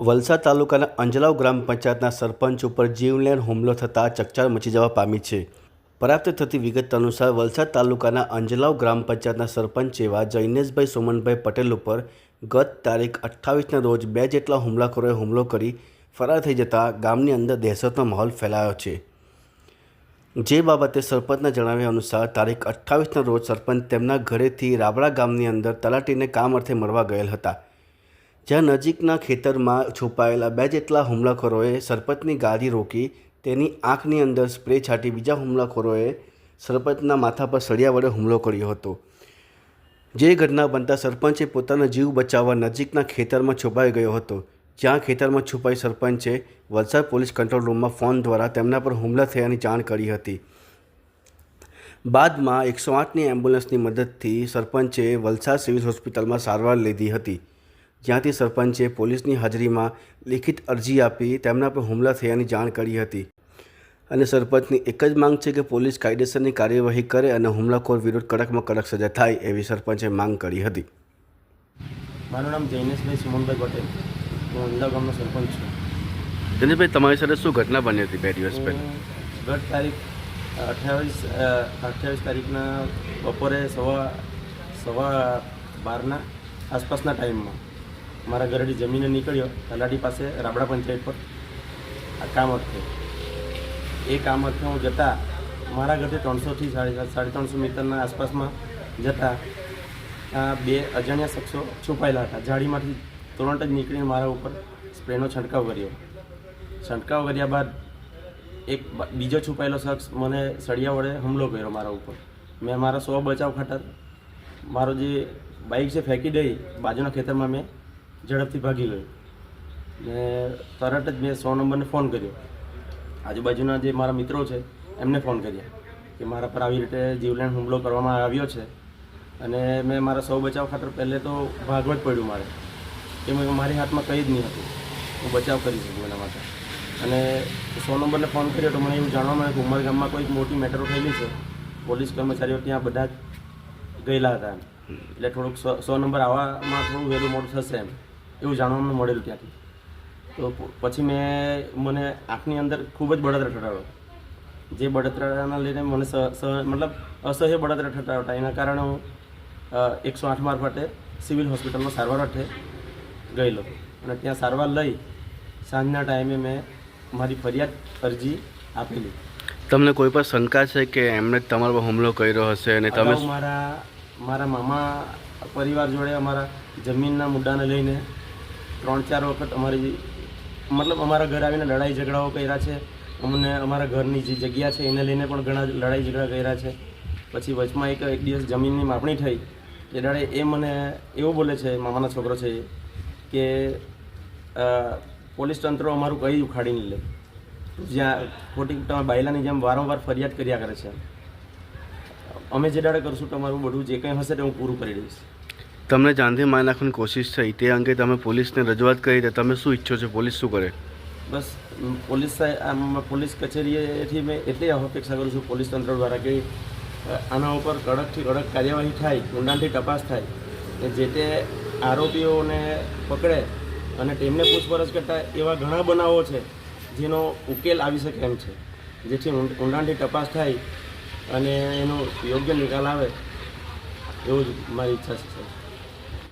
વલસાડ તાલુકાના અંજલાવ ગ્રામ પંચાયતના સરપંચ ઉપર જીવલેણ હુમલો થતાં ચકચાર મચી જવા પામી છે. પ્રાપ્ત થતી વિગત અનુસાર વલસાડ તાલુકાના અંજલાવ ગ્રામ પંચાયતના સરપંચ એવા જૈનેશભાઈ સોમનભાઈ પટેલ ઉપર ગત તારીખ અઠ્ઠાવીસના રોજ બે જેટલા હુમલાખોરોએ હુમલો કરી ફરાર થઈ જતા ગામની અંદર દહેશતનો માહોલ ફેલાયો છે. જે બાબતે સરપંચના જણાવ્યા અનુસાર તારીખ અઠ્ઠાવીસના રોજ સરપંચ તેમના ઘરેથી રાબડા ગામની અંદર તલાટીને કામ અર્થે મળવા ગયેલ હતા. જ્યાં નજીકના ખેતરમાં છુપાયેલા બે જેટલા હુમલાખોરોએ સરપંચની ગાડી રોકી, તેની આંખની અંદર સ્પ્રે છાંટી બીજા હુમલાખોરોએ સરપંચના માથા પર સળિયા વડે હુમલો કર્યો હતો. જે ઘટના બનતા સરપંચે પોતાનો જીવ બચાવવા નજીકના ખેતરમાં છુપાઈ ગયો હતો. જ્યાં ખેતરમાં છુપાઈ સરપંચે વલસાડ પોલીસ કંટ્રોલ રૂમમાં ફોન દ્વારા તેમના પર હુમલા થયાની જાણ કરી હતી. બાદમાં એકસો આઠની એમ્બ્યુલન્સની મદદથી સરપંચે વલસાડ સિવિલ હોસ્પિટલમાં સારવાર લીધી હતી. જ્યાંથી સરપંચે પોલીસની હાજરીમાં લિખિત અરજી આપી તેમના પર હુમલા થયાની જાણ કરી હતી. અને સરપંચની એક જ માંગ છે કે પોલીસ કાયદેસરની કાર્યવાહી કરે અને હુમલાખોર વિરુદ્ધ કડકમાં કડક સજા થાય એવી સરપંચે માંગ કરી હતી. મારું નામ જૈનેશભાઈ સુમનભાઈ પટેલ. હું અંજા ગામનો સરપંચ છું. જૈનેશભાઈ તમારી સાથે શું ઘટના બની હતી બે દિવસ પહેલાં? ગત તારીખ અઠ્યાવીસ અઠ્યાવીસ તારીખના બપોરે સવા સવા બારના આસપાસના ટાઈમમાં મારા ઘરેથી જમીને નીકળ્યો, તલાટી પાસે રાબડા પંચાયત પર. આ કામ અર્થે. એ કામ અર્થે હું જતા મારા ઘરથી ત્રણસોથી સાડી સાડી ત્રણસો મીટરના આસપાસમાં જતા, આ બે અજાણ્યા શખ્સો છુપાયેલા હતા. જાળીમાંથી તુરંત જ નીકળીને મારા ઉપર સ્પ્રેનો છંટકાવ કર્યો. છંટકાવ કર્યા બાદ એક બીજો છુપાયેલો શખ્સ મને સળિયા વડે હુમલો કર્યો મારા ઉપર. મેં મારા સો બચાવ ખાતર, મારો જે બાઇક છે ફેંકી દઈ, બાજુના ખેતરમાં મેં ઝડપથી ભાગી ગયો. ને તરત જ મેં સો નંબરને ફોન કર્યો. આજુબાજુના જે મારા મિત્રો છે, એમને ફોન કર્યા કે મારા પર આવી રીતે જીવલેણ હુમલો કરવામાં આવ્યો છે. અને મેં મારા સૌ બચાવ ખાતર પહેલે તો ભાગવત પડ્યું મારે. કે મારી હાથમાં કંઈ જ નહીં હતું. હું બચાવ કરી શકું એના માટે. અને સો નંબરને ફોન કર્યો તો મને એવું જાણવા મળ્યું કે ઉમરગામમાં કોઈક મોટી મેટરો થયેલી છે. પોલીસ કર્મચારીઓ ત્યાં બધા ગયેલા હતા એમ. એટલે થોડુંક સો નંબર આવવામાં થોડું વહેલું મોડું થશે એમ. એવું જાણવા મળેલું ત્યાંથી. તો પછી મેં મને આંખની અંદર ખૂબ જ બળતરા ઠરાવ્યો જે બળતરાના લઈને મને મતલબ અસહ્ય બળતરા ઠરાવતા. એના કારણે હું એકસો આઠ મારફતે સિવિલ હોસ્પિટલમાં સારવાર અર્થે ગયેલો. અને ત્યાં સારવાર લઈ સાંજના ટાઈમે મેં મારી ફરિયાદ અરજી આપેલી. તમને કોઈ પણ શંકા છે કે એમણે તમારો હુમલો કર્યો હશે અને તમે મારા મારા મામા પરિવાર જોડે અમારા જમીનના મુદ્દાને લઈને ત્રણ, ચાર વખત અમારી મતલબ અમારા ઘર આવીને લડાઈ ઝઘડાઓ કર્યા છે. અમને અમારા ઘરની જે જગ્યા છે, એને લઈને પણ ઘણા લડાઈ ઝઘડા કર્યા છે. પછી વચમાં એક એક દિવસ જમીનની માપણી થઈ. એ દાડે એ મને એવું બોલે છે, મામાનો છોકરો છે કે પોલીસ તંત્ર અમારું કઈ ઉખાડીને લે. જ્યાં ખોટી તમે બાયલાની જેમ વારંવાર ફરિયાદ કર્યા કરે છે. અમે જે દાડે કરશું, તમારું બધું જે કંઈ હશે તે હું પૂરું કરી દઈશ. તમને જાનથી મારી નાખવાની કોશિશ થઈ. તે અંગે તમે પોલીસને રજૂઆત કરી તો તમે શું ઈચ્છો છો? પોલીસ શું કરે? બસ, પોલીસ આમ પોલીસ કચેરીએથી મેં એટલી અપેક્ષા કરું છું પોલીસ તંત્ર દ્વારા કે આના ઉપર કડકથી કડક કાર્યવાહી થાય ઊંડાણથી તપાસ થાય, કે જે તે આરોપીઓને પકડે અને તેમને પૂછપરછ કરતા એવા ઘણા બનાવો છે, જેનો ઉકેલ આવી શકે એમ છે. જેથી ઊંડાણથી તપાસ થાય અને એનો યોગ્ય નિકાલ આવે, એવું જ મારી ઈચ્છા છે